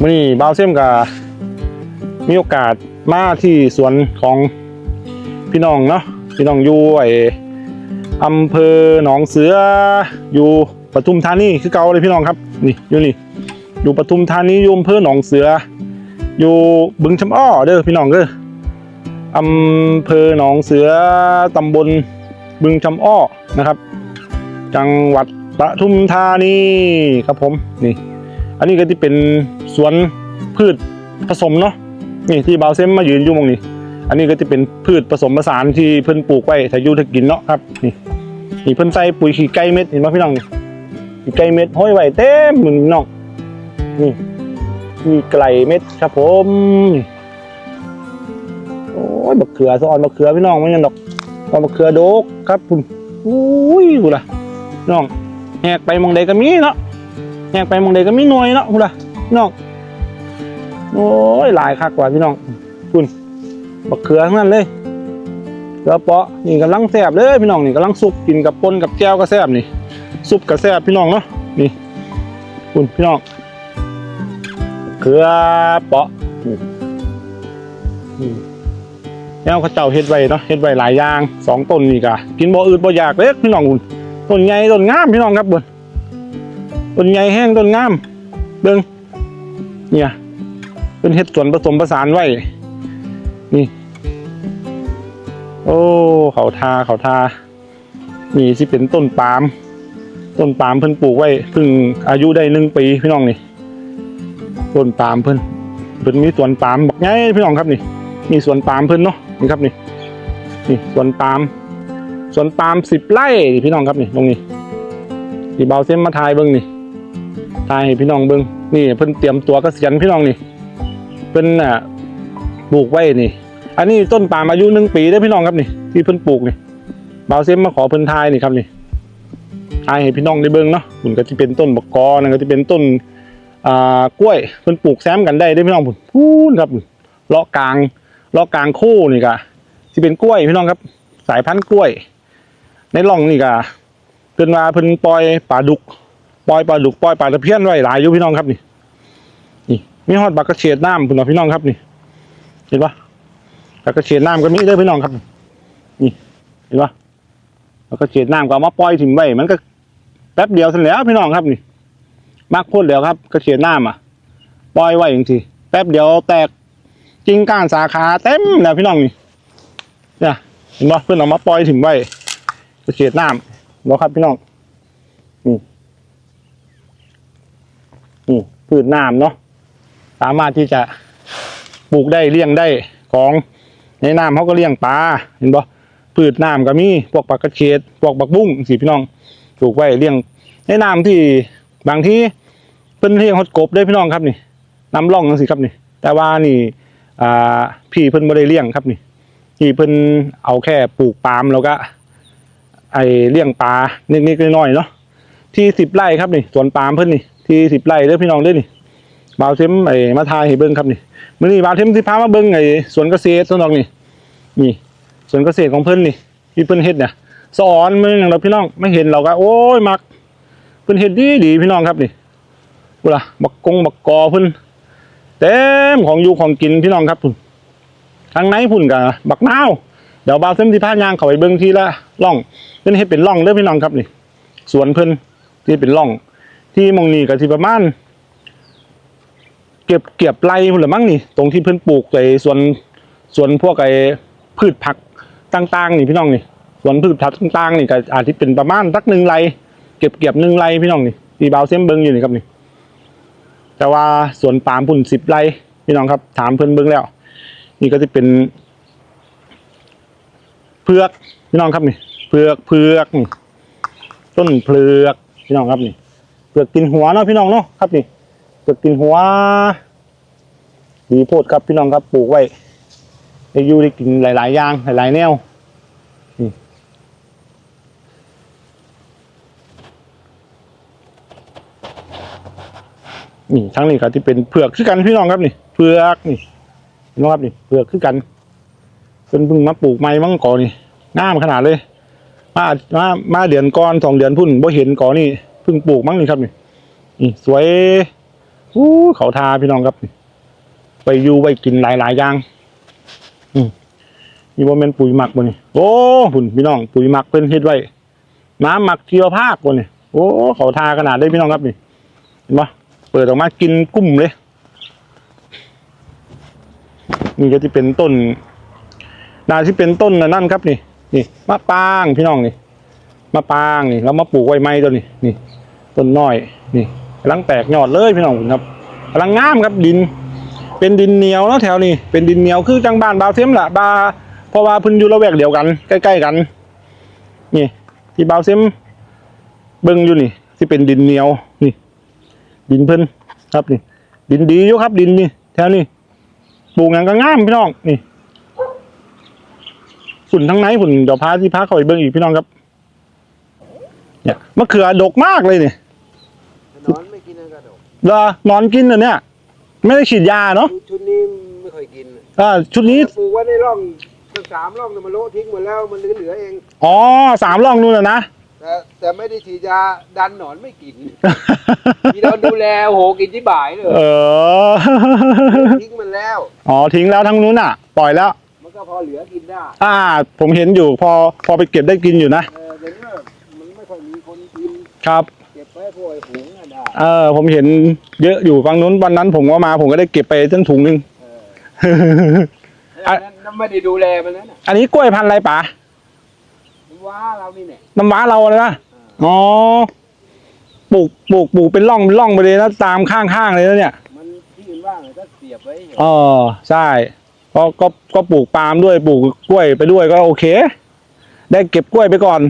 มื่อนี้บ่าวเซมกับมีโอกาสมาที่สวนของพี่น้องเนาะพี่น้องอยู่ไออำเภอหนองเสืออยู่ปทุมธานีคือเก่าเลยพี่น้องครับนี่อยู่นี่อยู่ปทุมธานีอยู่อำเภอหนองเสือ อยู่บึงชำอ้อเด้อพี่น้องเด้ออำเภอหนองเสือตำบลบึงชำอ้อนะครับ จังหวัดปทุมธานีครับผมนี่ อันนี้ก็ที่เป็น สวนพืชผสมเนาะนี่ที่บาวเซมมายืนอยู่หมองนี้ อันนี้ก็จะเป็นพืชผสมผสานที่เพิ่นปลูกไว้ถ้าอยู่ถ้ากินเนาะครับนี่นี่เพิ่นใส่ปุ๋ยขี้ไก่เม็ดเห็นไหมพี่น้องนี่ขี้ไก่เม็ดห้อยไว้เต็มเหมือนน้องนี่ขี้ไก่เม็ดครับผมโอ้ยบักเขือสออนบักเขือพี่น้องไมันยังดอกตอนบักเขือโดกครับคุณอุ้ยดูล่ะพี่น้องแหกไปมองใดก็มีเนาะแยกไปมองใดก็มีหน่วยเนาะคุณล่ะพี่น้อง โอ้ยหลายคักกว่าพี่น้องคุณบักเขือทั้งนั้นเลยเขือเปาะนี่กำลังแซ่บเลยพี่น้องนี่กำลังซุปกินกับปนกับแก้วก็แซ่บนี่ซุปก็แซ่บพี่น้องเนาะนี่คุณพี่น้องเขือเปาะแล้วขาเจ้าเฮ็ดไว้เนาะเฮ็ดไว้หลายอย่างสองต้นนี่กะกินบ่อืดบ่อยากเล็กพี่น้องคุณต้นใหญ่ต้นงามพี่น้องครับบนต้นใหญ่แห้งต้นงามเบิ่งเนี่ย เป็นเห็ดส่วนผสมผสานไว้ นี่ โอ้ เขาทาเขาทา นี่สิเป็นต้นปาล์ม ต้นปาล์มเพิ่นปลูกไว้เพิ่งอายุได้หนึ่งปีพี่น้องนี่ ต้นปาล์มเพิ่น เพิ่นมีสวนปาล์มบอกไงพี่น้องครับนี่ มีสวนปาล์มเพิ่นเนาะ นี่ครับนี่ นี่สวนปาล์ม สวนปาล์มสิบไร่พี่น้องครับนี่ตรงนี้ที่เบาเส้นมาทายเบิ้งนี่ทายให้พี่น้องเบิ้งนี่เพิ่นเตรียมตัวเกษียณพี่น้องนี่ เพิ่นอะปลูกไว้นี่ อันนี้ต้นปาล์มอายุหนึ่งปีได้พี่น้องครับนี่ที่เพิ่นปลูกนี่บาวเซมมาขอเพิ่นทายนี่ครับนี่ทายให้พี่น้องได้เบิ้งเนาะมันก็จะเป็นต้นบกกอนั่นก็จะเป็นต้นอ่ากล้วยเพิ่นปลูกแซมกันได้ได้พี่น้องพุ่นพูนครับเลาะกลางเลาะกลางคู่นี่ก็ที่เป็นกล้วยพี่น้องครับ สายพันธุ์กล้วย ในร่องนี่ก็เพิ่นว่าเพิ่นปล่อยปลาดุกปล่อยปลาดุกปล่อยปลาตะเพียนไว้หลายอยู่พี่น้องครับนี่ มีฮอดบักกระเฉดน้ำคุณพี่น้องครับนี่เห็นปะบักกระเฉดน้ำก็มีเด้อพี่น้องครับ นี่เห็นปะบักกระเฉดน้ำก็เอามาปล่อยถิ่มไว้มันก็แป๊บเดียวเสร็จแล้วพี่น้องครับนี่มากพูดแล้วครับกระเฉดน้ำอะปล่อยไว้อย่างทีแป๊บเดียวแตกจริงก้านสาขาเต็มแล้วพี่น้องนี่เนี่ยเห็นปะเพื่อนเอามาปล่อยถิ่มไว้กระเฉดน้ำบอกครับพี่น้องนี่พืชน้ำเนาะ สามารถที่จะปลูกได้เลี้ยงได้ของในน้ำเขาก็เลี้ยงปลาเห็นปะพืชน้ำก็มีพวกปลากระเฉดพวกบักบุ้งสิพี่น้องปลูกไว้เลี้ยงในน้ำที่บางที่เป็นเลี้ยงฮดกบได้พี่น้องครับนี่น้ำร่องนั่นสิครับนี่ แต่ว่านี่พี่เพิ่นไม่ได้เลี้ยงครับนี่พี่เพิ่นเอาแค่ปลูกปาล์มแล้วก็ ไอเลี้ยงปลานิดๆน้อยๆเนาะที่สิบไร่ครับนี่สวนปาล์มเพิ่นนี่ที่สิบไร่เด้อพี่น้องเด้อนี่ บาวเทมไอ้มาทายให้เบิ่งครับนี่มื้อนี้บาวเทมสิพามาเบิ่งไอ้สวนเกษตรสวนดอกนี่นี่สวนเกษตรของเพิ่นนี่ที่เพิ่นเฮ็ดเนี่ยสอนมึงอย่างเราพี่น้องไม่เห็นเราก็โอ้ยมักเพิ่นเฮ็ดดีดีพี่น้องครับนี่กูล่ะบักกงบักกอเพิ่นเต็มของอยู่ของกินพี่น้องครับพุ่นทางในพุ่นกับบักนาวเดี๋ยวบาวเทมสิพายางเข้าไปเบิ่งทีละร่องเพิ่นเฮ็ดเป็นร่องเด้อพี่น้องครับนี่สวนเพิ่นที่เป็นร่อง ที่มองนี่ก็สิประมาณ เก็บเก็บไรพุ่นละมั้งนี่ ตรงที่เพิ่นปลูกไอ้สวนสวนพวกไอ้พืชผักต่างๆนี่พี่น้องนี่สวนพืชผักต่างๆนี่ก็อาจจะเป็นประมาณสักหนึ่งไรเก็บเก็บหนึ่งไรพี่น้องนี่ที่บาเส้มเบิงอยู่นี่ครับนี่ แต่ว่าสวนปาล์มพุ่นสิบไรพี่น้องครับ ถามเพิ่อนเบิงแล้ว นี่ก็จะเป็นเพือกพี่น้องครับนี่เพือกเพือกนี่ต้นเพือกพี่น้องครับนี่เปลือกกินหัวเนาะพี่น้องเนาะครับนี่ เปลือกกินหัว ดีโพดครับพี่น้องครับปลูกไว้ได้อยู่ได้กินหลาย ๆ อย่างหลาย ๆ แนวนี่นี่ทั้งนี้ก็ที่เป็นเผือกคือกันพี่น้องครับนี่เผือกนี่เห็นไหมครับนี่เผือกคือกันเป็นเพิ่งมาปลูกใหม่มั้งก่อนนี่งามขนาดเลย มามามาเดือนก่อนสองเดือนพุ่นบ่เห็นก่อนนี่เพิ่งปลูกมั้งนี่ครับนี่นี่สวย อู้เขาทาพี่น้องครับไปอยู่ไปกินหลายๆอย่างมนี่ว่าเป็นปุ๋ยหมักบ่นี่โอ้หุ่นพี่น้อง ปุ๋ยหมักเป็นเฮ็ดไว้น้ำหมักเทียวภาคบ่นี่โอ้เขาทาขนาดได้พี่น้องครับนี่เห็นปะเปิดออกมากินกุ้มเลยนี่ก็จะเป็นต้นนาที่เป็นต้นนั่นครับนี่ นี่มะปรางพี่น้องนี่มะปรางนี่แล้วมาปลูกไว้ไม้ตัวนี้นี่ ต้นน้อยนี่ กำลังแตกยอดเลยพี่น้องครับกำลังงามครับดิน เป็นดินเหนียวนะแถวนี้เป็นดินเหนียวคือจังบ้านบาวเทียมละบาเพราะว่าพิ่นอยู่ละแวกเดียวกัน ใกล้ๆกัน นี่ที่บาวเทียมเบิ่งอยู่นี่ที่เป็นดินเหนียวนี่ ดินเพิ่นครับนี่ ดินดีอยู่ครับ ดินนี่แถวนี้ปลูกหยังก็งามพี่น้องนี่ฝุ่นทั้งไหนฝุ่นเดี๋ยวพาที่พาเข้าไปเบิ่งอีกพี่น้องครับ เนี่ยมะเขือดกมากเลยนี่นอนไม่กินกระดก เหรอนอนกินเหรอเนี่ย ไม่ได้ฉีดยาเนาะชุดนี้ไม่ค่อยกินอ่าชุดนี้ปลูกไว้ในร่องตั้งสามร่องแต่มันโละทิ้งหมดแล้วมันเหลือเหลือเองอ๋อสามร่องนู่นนะนะ แต่แต่ไม่ได้ฉีดยาดันหนอนไม่กิน มีเราดูแลโอ้โหกินที่บ่ายเลยเออ ทิ้งมันแล้ว อ๋อทิ้งแล้วทั้งนู้นอะ ปล่อยแล้ว มันก็พอเหลือกินได้อ่า ผมเห็นอยู่พอพอไปเก็บได้กินอยู่นะเออเดี๋ยวนี้มันไม่ค่อยมีคนกินครับ เก็บไว้พวกไอ้หุงน่ะได้ เออผมเห็นเยอะอยู่ฝั่งนู้นวันนั้นผมก็มาผมก็ได้เก็บไปตั้งถุงหนึงเออแล้วนั้นไม่ได้ดูแลมันนั่นน่ะอันนี้กล้วยพันธุ์อะไรป๋ามันว้าเรานี่เนี่ยน้ำว้าเราเลยนะอ๋อปลูกปลูกปลูกเป็นร่องเป็นร่องไปเลยนะตามข้างๆเลยนะเนี่ยมันที่อื่นว่างเลยก็เสียบไว้เออใช่ก็ก็ก็ปลูกปาล์มด้วยปลูกกล้วยไปด้วยก็โอเค ได้เก็บกล้วยไปก่อน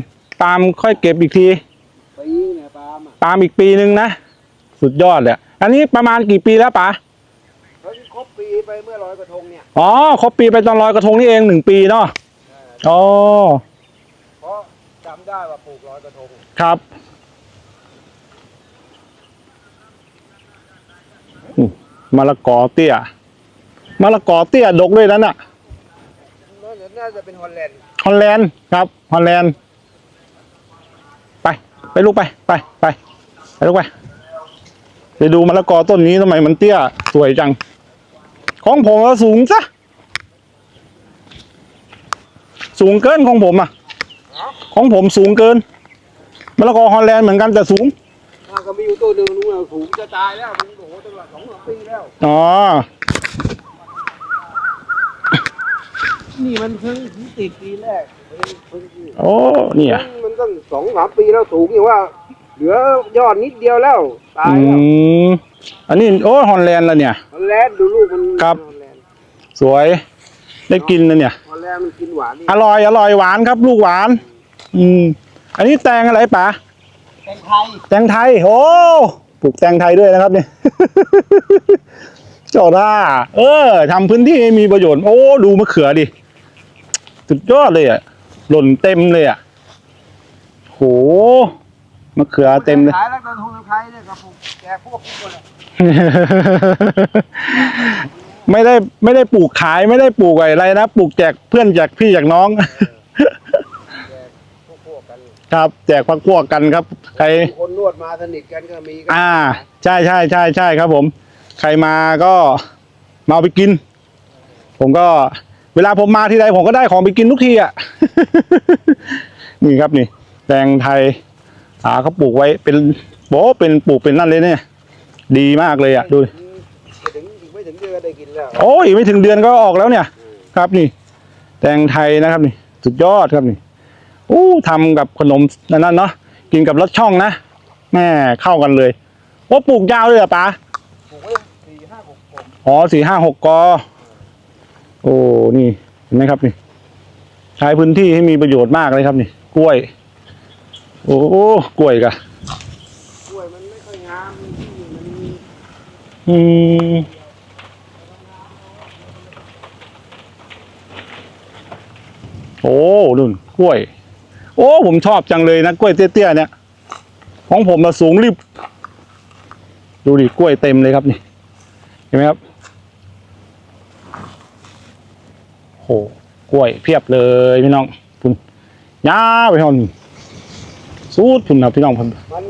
ปาล์มค่อยเก็บอีกทีปีเนี่ยปาล์มอะปาล์มอีกปีนึงนะ สุดยอดเลยอันนี้ประมาณกี่ปีแล้วป๋าเขาครบปีไปเมื่อลอยกระทงเนี่ยอ๋อครบปีไปตอนลอยกระทงนี่เองหนึ่งปีเนาะเอออ๋อเพราะจำได้ว่าปลูกลอยกระทงครับอืมมะละกอเตี้ยมะละกอเตี้ยดกด้วยนั่นน่ะน่าจะเป็นฮอลแลนด์ฮอลแลนด์ครับฮอลแลนด์ไป ไปลูกไป ไปไปไปลูกไป ไปดูมะละกอต้นนี้ทำไมมันเตี้ย สวยจัง ของผมก็สูงซะสูงเกินของผมอะ ของผมสูงเกินมะละกอฮอลแลนด์เหมือนกันแต่สูงถ้าก็มีอยู่ตัวหนึ่งนู้นน่ะสูงจะตายแล้วมันโอ้โหตั้งแต่สองสามปีแล้วอ๋อนี่มันเพิ่งติดปีแรกเพิ่งเพิ่งโอ้เนี่ยมันตั้งสองสามปีแล้วสูงอย่างว่า เหลือยอดนิดเดียวแล้วตายอืแล้วมอันนี้โอ้ฮอลแลนด์แล้วเนี่ย ฮอลแลนด์ดูลูกมันครับ ฮอลแลนด์สวย ได้กินแล้วเนี่ย ฮอลแลนด์มันกินหวานนี่อร่อยอร่อยหวานครับ ลูกหวาน อืม อันนี้แตงอะไรป๋าแตงไทยแตงไทย โอ้ปลูกแตงไทยด้วยนะครับเนี่ย เจ้าท่าเออทำพื้นที่ให้มีประโยชน์ โอ้ ดูมะเขือดิ สุดยอดเลยอะ หล่นเต็มเลยอะ โห มะเขือเต็มเลย ขายแล้วตอนทุนไทยเนี่ยครับผมแกพวกทุกคนอะไม่ได้ไม่ได้ปลูกขายไม่ได้ปลูกอะไรนะปลูกแจกเพื่อนแจกพี่แจกน้อง แกพวกพวกกันครับแจกพักพวกกันครับ ใคร คนนวดมาสนิทกันก็มีกันอ่า ใช่ใช่ใช่ใช่ครับผม ใครมาก็มาเอาไปกิน ผมก็ เวลาผมมาที่ใดผมก็ได้ของไปกินทุกทีอะ นี่ครับนี่แตงไทย อ่าเขาปลูกไว้เป็นโบเป็นปลูกเป็นนั่นเลยเนี่ย ดีมากเลยอะดูดิไม่ถึงอีกไม่ถึงเดือนได้กินแล้วโอ้ยไม่ถึงเดือนก็ออกแล้วเนี่ย ครับนี่ แตงไทยนะครับนี่ สุดยอดครับนี่อู้ทำกับขนมนั่นนั่นเนาะกินกับรสช่องนะแม่เข้ากันเลยโอ้ปลูกยาวเลยเหรอปะปลูกไว้สี่ห้าหกกลมอ๋อสี่ห้าหกกอโอ้นี่เห็นไหมครับนี่ ใช้พื้นที่ให้มีประโยชน์มากเลยครับนี่ กล้วย โอ้กล้วยกะกล้วยมันไม่ค่อยงามที่มันมีอืมโอ้นุ่นกล้วย โอ้ผมชอบจังเลยนะกล้วยเตี้ยๆเนี่ย ของผมมาสูงรีบดูดิกล้วยเต็มเลยครับนี่เห็นไหมครับโอ้กล้วยเพียบเลยพี่น้องพุ่นยาวไปทอน สูดพุ่นนะพี่น้องพุ่นมัน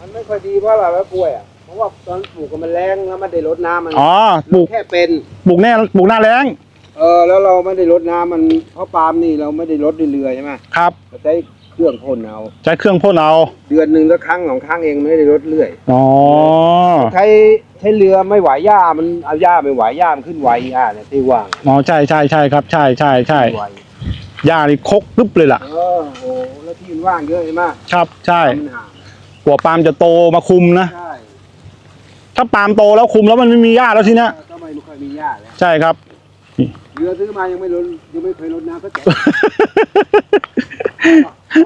มันไม่ค่อยดีเพราะอะไรวะกล้วยอะเพราะว่าตอนปลูกก็มันแรงแล้วมันได้รดน้ำมันอ๋อปลูกแค่เป็นปลูกแน่ปลูกหน้าแรงเออแล้วเราไม่ได้รดน้ำมันเพราะปาล์มนี่เราไม่ได้รดด้วยเรือใช่ไหมครับเราใช้เครื่องพ่นเอาใช้เครื่องพ่นเอาเดือนหนึ่งแล้วครั้งสองครั้งเองไม่ได้รดเรื่อยอ๋อใช้ใช้เรือไม่ไหวหญ้ามันเอาหญ้าไม่ไหวหญ้ามันขึ้นไวหญ้าเนี่ยที่ว่างอ๋อใช่ใช่ใช่ครับใช่ใช่ใช่ไว หญ้านี่คกปึ๊บเลยล่ะ เออโอ้แล้วที่มันว่างเยอะใช่ไหมครับใช่มันห่างหัวปาล์มจะโตมาคุมนะใช่ถ้าปาล์มโตแล้วคุมแล้วมันไม่มีหญ้าแล้วทีเนี้ยก็ไม่ค่อยมีหญ้าแล้วใช่ครับ เรือซื้อมายังไม่รดยังไม่เคยรดน้ำสักแกะ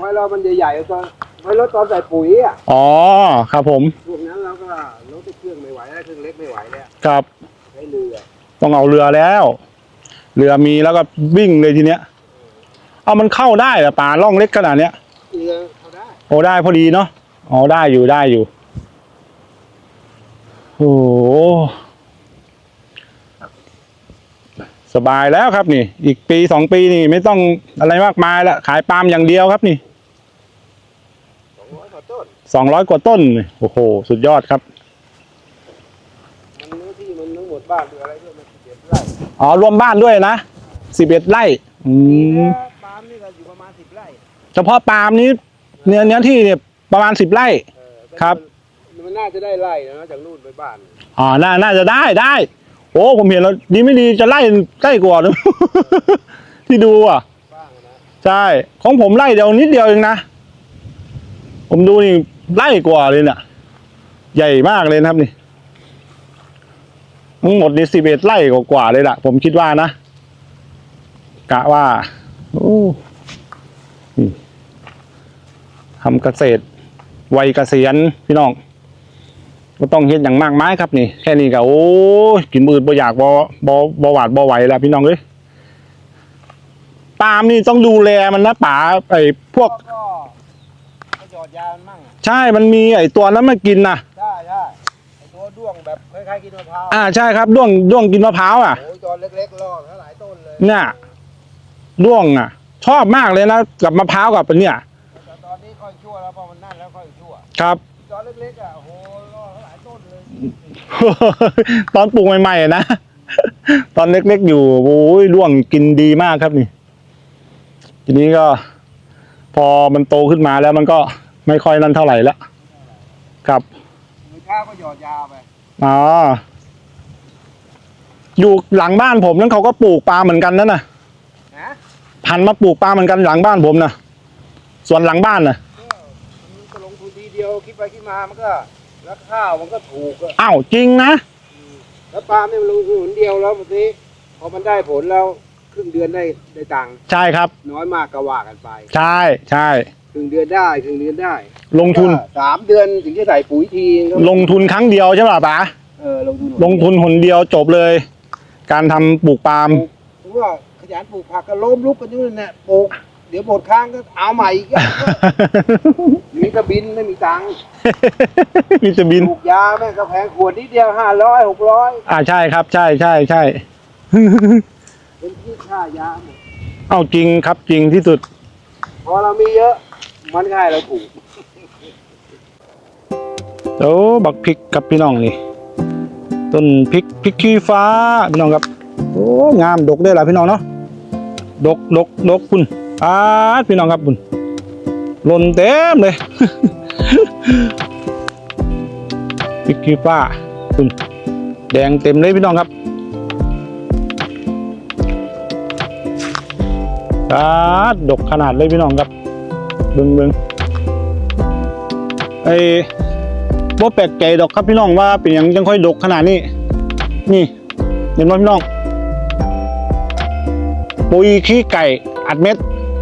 ไว้เรามันใหญ่ๆตอนไว้รถตอนใส่ปุ๋ยอะอ๋อครับผมพวกนั้นเราก็รถเครื่องไม่ไหวแล้วเครื่องเล็กไม่ไหวแล้วครับใช้เรือต้องเอาเรือแล้ว เรือมีแล้วก็วิ่งเลยทีเนี้ย เอามันเข้าได้เหรอป่าล่องเล็กขนาดเนี้ยเรือเขาได้โอ้ได้พอดีเนาะอ๋อได้อยู่ได้อยู่โอ้โหสบายแล้วครับนี่ อีกปีสองปีนี่ไม่ต้องอะไรมากมายละขายปาล์มอย่างเดียวครับนี่สองร้อยกว่าต้นสองร้อยกว่าต้นนี่โอ้โห สุดยอดครับมันเนื้อที่มันทั้งหมดบ้านเรืออะไรด้วยมันสิบเอ็ดไร่อ๋อรวมบ้านด้วยนะสิบเอ็ดไร่อืม ฉพาะปาล์มนี้เนื้อเนื้อที่เนี่ยประมาณสิบไร่ เออครับ มันมันน่าจะได้ไร่นะจากนู่นไปบ้าน อ๋อน่าน่าจะได้ได้ โอ้ผมเห็นแล้วดีไม่ดีจะไล่ใกล้กว่านะ ที่ดูอะ บ้างนะใช่ ของผมไล่เดียวนิดเดียวเองนะ ผมดูนี่ไล่กว่าเลยเนี่ยใหญ่มากเลยนะครับนี่ทั้งหมดนี่สิบเอ็ดไร่กว่าๆเลยล่ะ ผมคิดว่านะ กะว่า โอ้นี่ ทำเกษตรวัยเกษียณพี่น้องก็ต้องเฮ็ดอย่างมากมายครับนี่ แค่นี้ก็โอ้ยกินมืดบ่อยากบ่บ่บ่หวาดบ่ไหวแล้วพี่น้องเอ้ยปาล์มนี่ต้องดูแลมันนะป๋าไอ้พวกก็ก็หยอดยามันมั่งอะใช่มันมีไอ้ตัวนั้นมากินนะได้ได้ไอ้ตัวด้วงแบบคล้ายๆกินมะพร้าวอ่าใช่ครับด้วงด้วงกินมะพร้าวอะโอ้ยตอนเล็กๆรอดเท่าหลายต้นเลยเนี่ยด้วงอะ ชอบมากเลยนะกับมะพร้าวกับเนี่ย ค่อยชั่วครับตอนเล็กๆอะโอ้โหรอดเท่าหลายต้นเลยตอนปลูกใหม่ๆอะนะ ตอนเล็กๆอยู่โอ้ยด้วงกินดีมากครับนี่ ทีนี้ก็ พอมันโตขึ้นมาแล้วมันก็ไม่ค่อยนั่นเท่าไหร่ละครับมือข้าวก็หยอดยาไปอ๋ออยู่หลังบ้านผมนั้นเขาก็ปลูกปลาเหมือนกันนั่นน่ะนะพันธุ์มาปลูกปลาเหมือนกันหลังบ้านผมนะส่วนหลังบ้านน่ะ ก็มันก็ลงทุนทีเดี ยวคิดไปคิดมามันก็แล้วข้าวมันก็ถูกอะอ้าวจริงนะแล้วปาล์มเนี่ยมันลงทุนหนเดียวแล้วทีนี้พอมันได้ผลแล้วครึ่งเดือนได้ได้ตังค์ใช่ครับ น้อยมากก็ว่ากันไปใช่ใช่ ครึ่งเดือนได้ครึ่งเดือนได้ลงทุน ก็สามเดือนถึงจะใส่ปุ๋ยทีก็ลงทุนครั้งเดียวใช่ป่ะป๋าเออลงทุนลงทุนหนเดียวจบเลย การทำปลูกปาล์มถึงว่าขยันปลูกผักก็ล้มลุกกันอยู่นั่นแหละปลูก เดี๋ยวหมดค้างก็เอาใหม่อีกอะ มีกระบินไม่มีตังค์มีจะบินปลูกยาแม่งก็แพงขวดนิดเดียวห้าร้อยหกร้อยอ่าใช่ครับ ใช่ใช่ใช่ เป็นที่ค่ายาหมดเอาจริงครับจริงที่สุด พอเรามีเยอะมันก็ให้เราถูก โอ้บักพริกกับพี่น้องนี่ต้นพริกพริกขี้ฟ้าพี่น้องครับ โอ้งามดกได้หละพี่น้องเนาะดกดกดกคุณ อาดพี่น้องครับคุณหล่นเต็มเลยพิกขี้ฟ้าคุณแดงเต็มเลยพี่น้องครับอาดดกขนาดเลยพี่น้องครับเบิ่งเบิ่งไอ้บ่แปลกใจดอกครับพี่น้องว่าเป็นยังจังค่อยดกขนาดนี้ นี่เห็นไหมพี่น้อง ปุ๋ยขี้ไก่อัดเม็ด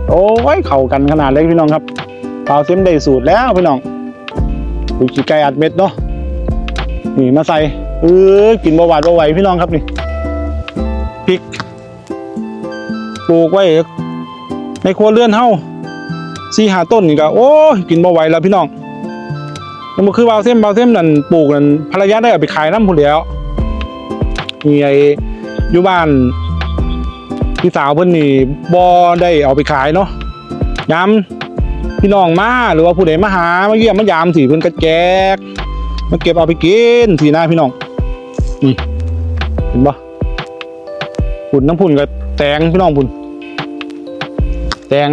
โอ้ยเข้ากันขนาดเล็กพี่น้องครับเปล่าเต็มได้สูตรแล้วพี่น้องปุ๋ยขี้ไก่อัดเม็ดเนาะนี่มาใส่เออกินบ่หวาดบ่ไหวพี่น้องครับนี่พริกปลูกไว้ในครัวเรือนเฮาสี่หาต้นนี่ก็โอ้ยกินบ่ไหวแล้วพี่น้องแล้วมันคือบาเส้นบาเส้นนั่นปลูกนั่นภรรยาได้เอาไปขายน้ำผู้เดียวมีไออยู่บ้าน พี่สาวเพิ่นนี่บ่ได้เอาไปขายเนาะยามพี่น้องมาหรือว่าผู้ใดมาหามาเยี่ยมมายามสิเพิ่นก็แจกมาเก็บเอาไปกินทีหน้าพี่น้องนี่เห็นปะพุ่นน้ำพุ่นกับแตงพี่น้องพุ่นแตง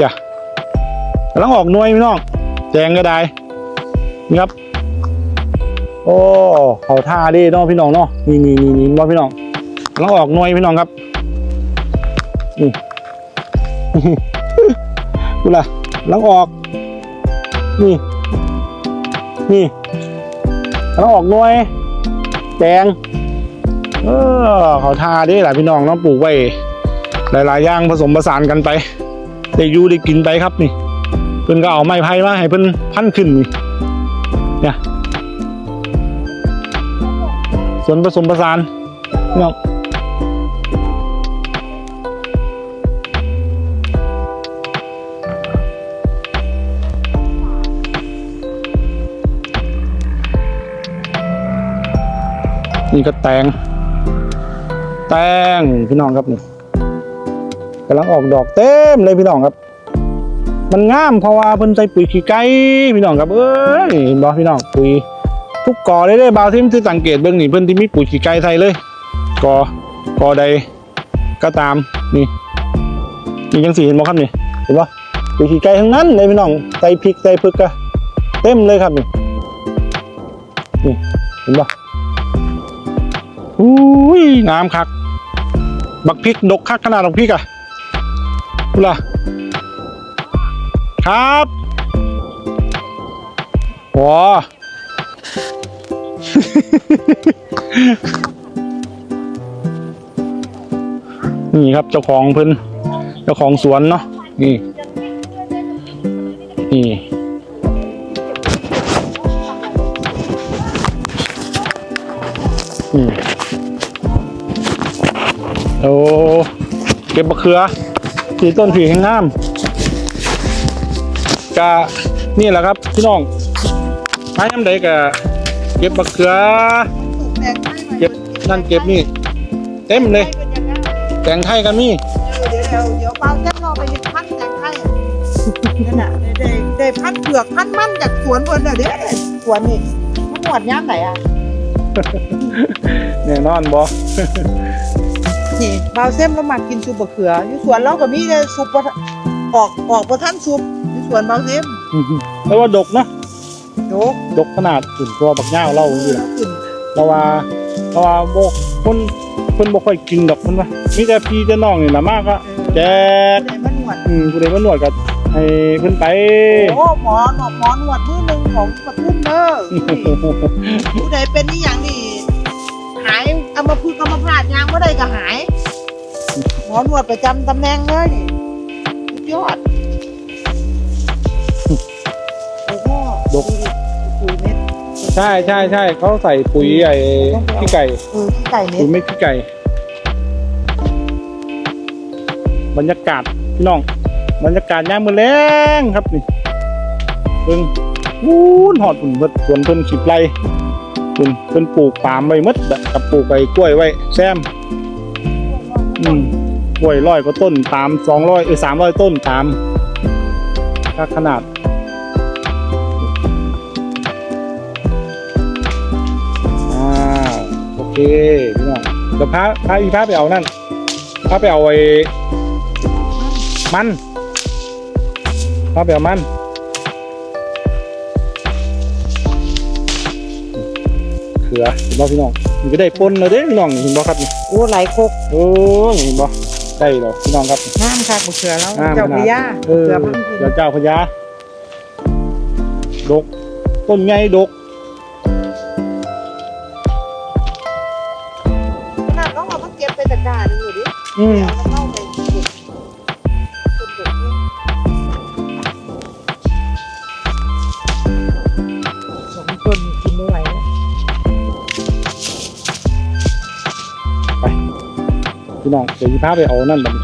จ้ะกำลังออกน่วยพี่น้องแตงก็ได้นี่ครับ โอ้เขาท่าดิเนาะพี่น้องเนาะนี่นี่นี่นี่ว่าพี่น้อง กำลังออกหน่วยพี่น้องครับนี่กูล่ะกำลังออก นี่นี่กำลังออกหน่วยแดงเออเขาทาด้หลายพี่น้องเนาะปลูกไว้หลายๆอย่างผสมผสานกันไปได้อยู่ได้กินไปครับนี่ เพิ่นก็เอาไม้ไผ่มาให้เพิ่นพันขึ้นนี่เนี่ยส่วนผสมผสานพี่น้อง นี่ก็แตง แตงพี่น้องครับนี่กำลังออกดอกเต็มเลยพี่น้องครับ มันงามเพราะว่าเพิ่นใส่ปุ๋ยขี้ไก่พี่น้องครับเอ้ยเห็นบ่พี่น้องปุ๋ยทุกกอเลยเด้บาวที่มันสิสังเกตเบิ่งนี่เพิ่นที่มีปุ๋ยขี้ไก่ใส่เลยกอกอใดก็ตามนี่นี่จังสีเห็นบ่ครับนี่เห็นบ่ปุ๋ยขี้ไก่ทั้งนั้นเลยพี่น้องใส่พริกใส่พึกก็เต็มเลยครับนี่นี่เห็นบ่ อุ้ยงามคัก บักพริกดกคักขนาดบักพริกอะดูล่ะครับโอ้นี่ครับเจ้าของเพิ่นเจ้าของสวนเนาะนี่นี่ โอ้เก็บมะเขือสีต้นผีแห่งงามกะนี่แหละครับพี่น้องไม้ยำใดกะเก็บบักเขือ เก็บนั่นเก็บนี่ เต็มเลย แตงไทยกันนี่เดี๋ยวเดี๋ยวเดี๋ยวเปาแค่รอไปยึดพันแต่งให้นั่นน่ะได้ได้ได้พันเผือกพันมันจากสวนเพิ่นน่ะเด้สวนนี่มันหวดย่ามไหนอะแน่นอนบอ นี่เปาเส้นเรามักกินซุปบะเขืออยู่สวนเราก็มีแต่ซุปบ่ทันออกออกบ่ทันซุปอยู่สวนเปาเส้นแล้วว่าดกเนาะโยกดกขนาดถึงตัวบักย่าวเล่าอยู่แหละขึ้นเพราะว่าเพราะว่าโบคนเพิ่นบ่ค่อยกินดอกเพิ่นว่ามีแต่พี่แต่น้องนี่ล่ะมากก็แจกไหนมันหนวดอืมผู้ใดมาหนวดก็ให้เพิ่นไปโอ้หมอหนวดหมอหนวดมือหนึ่งของปทุมเด้อนี่ผู้ใดเป็นนี่อย่างนี่ หายเอามาพึกษ์เอามาพาดยางบ่ได้ก็หาย หมอหนวดประจำตำแหน่งเลยนี่สุดยอดโอ้โหดก ปุ๋ยเม็ดใช่ใช่ใช่เขาใส่ปุ๋ยไอ้ขี้ไก่เออขี้ไก่เม็ปุ๋ดยเม็ดขี้ไก่ บรรยากาศพี่น้อง บรรยากาศยามมื้อแลงครับนี่เพิ่นวู้นหอดพุ่นเบิดสวนเพิ่นสิบไร่ เพิ่นเพิ่นปลูกปาล์มไว้มดกับปลูกไอ้กล้วยไว้แซมอืมกล้วยร้อยกว่าต้นตามสองร้อยเออสามร้อยต้นตามถ้าขนาดอ้าวโอเคพี่น้องเดี๋ยวพาพาอีพาไปเอานั่นพาไปเอาไอ้มันพาไปเอามัน ขือเห็นบ่พี่น้องมันก็ได้ปนแล้วเด้พี่น้องเห็นบ่ครับนี่โอ้ไหลโคกโอ้ยเห็นบ่ได้แล้วพี่น้องครับน้ำค่ะบุเขือแล้วงามเจ้าพระยาเออเขือพันธุ์เดี๋ยวเจ้าพญาดกต้นไงดกขนาดน้องเอามาเก็บไปตะกร้าหนึงอยู่ดิอืมเดี๋ยวเอาเข้า น้องเดี๋ยวอีพาไปเอานั่นแบบ